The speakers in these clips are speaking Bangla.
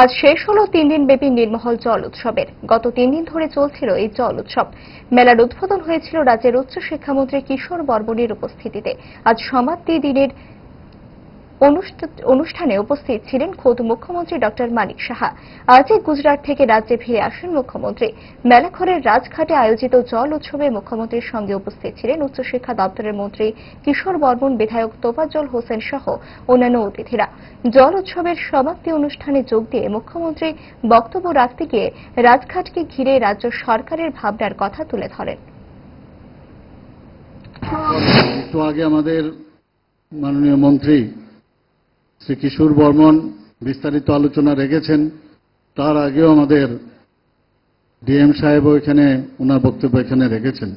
আজ শেষ হলো তিন দিন ব্যাপী নির্মহল জল উৎসবের। গত তিন দিন ধরে চলছিল এই জল উৎসব। মেলার উদ্বোধন হয়েছিল রাজ্যের উচ্চ শিক্ষামন্ত্রী কিশোর বর্মণের উপস্থিতিতে। আজ সমাপ্তি দিনের অনুষ্ঠানে উপস্থিত ছিলেন খোদ মুখ্যমন্ত্রী ডক্টর মানিক সাহা। আজই গুজরাট থেকে রাজ্যে ফিরে আসেন মুখ্যমন্ত্রী। মেলাঘরের রাজঘাটে আয়োজিত জল উৎসবে মুখ্যমন্ত্রীর সঙ্গে উপস্থিত ছিলেন উচ্চশিক্ষা দপ্তরের মন্ত্রী কিশোর বর্মন, বিধায়ক তোফাজ্জল হোসেন সহ অন্যান্য অতিথিরা। জল উৎসবের সমাপ্তি অনুষ্ঠানে যোগ দিয়ে মুখ্যমন্ত্রী বক্তব্য রাখতে গিয়ে রাজঘাটকে ঘিরে রাজ্য সরকারের ভাবনার কথা তুলে ধরেন। আগে আমাদের মাননীয় মন্ত্রী শ্রী কিশোর বর্মন বিস্তারিত আলোচনা রেখেছেন। তার আগেও আমাদের ডিএম সাহেব এখানে ওনার বক্তব্য এখানে রেখেছেন।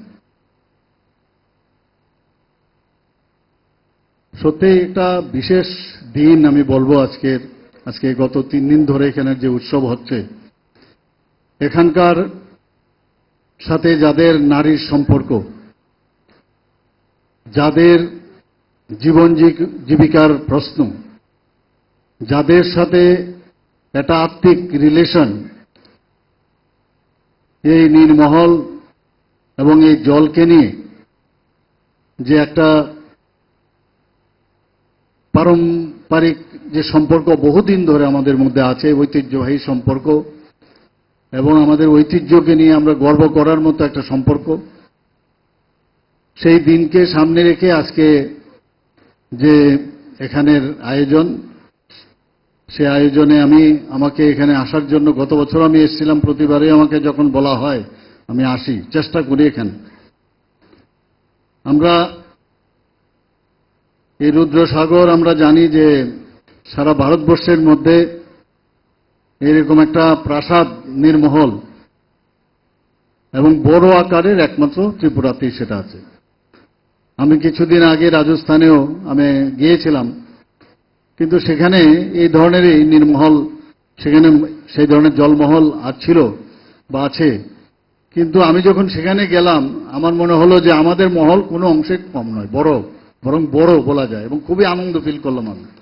সত্যি একটা বিশেষ দিন আমি বলব আজকের, আজকে গত তিন দিন ধরে এখানে যে উৎসব হচ্ছে। এখানকার সাথে যাদের নারীর সম্পর্ক, যাদের জীবন জীবিকার প্রশ্ন যাদের সাথে একটা আত্মিক রিলেশন, এই নির্মহল এবং এই জলকে নিয়ে যে একটা পারম্পরিক যে সম্পর্ক বহুদিন ধরে আমাদের মধ্যে আছে ঐতিহ্যবাহী সম্পর্ক এবং আমাদের ঐতিহ্যকে নিয়ে আমরা গর্ব করার মতো একটা সম্পর্ক, সেই দিনকে সামনে রেখে আজকে যে এখানের আয়োজন সে আয়োজনে আমি আমাকে এখানে আসার জন্য গত বছর আমি এসেছিলাম প্রতিবারে আমাকে যখন বলা হয়, আমি আসি। চেষ্টা করি এখানে। আমরা এই রুদ্রসাগর, আমরা জানি যে সারা ভারতবর্ষের মধ্যে এরকম একটা প্রাসাদ নির্মহল এবং বড় আকারের একমাত্র ত্রিপুরাতেই সেটা আছে। আমি কিছুদিন আগে রাজস্থানেও আমি গিয়েছিলাম। কিন্তু সেখানে এই ধরনের এই নির্মহল, সেখানে সেই ধরনের জলমহল আর ছিল বা আছে। কিন্তু আমি যখন সেখানে গেলাম, আমার মনে হলো যে আমাদের মহল কোনো অংশে কম নয়, বড়, বরং বড় বলা যায় এবং খুবই আনন্দ ফিল করলাম আমি।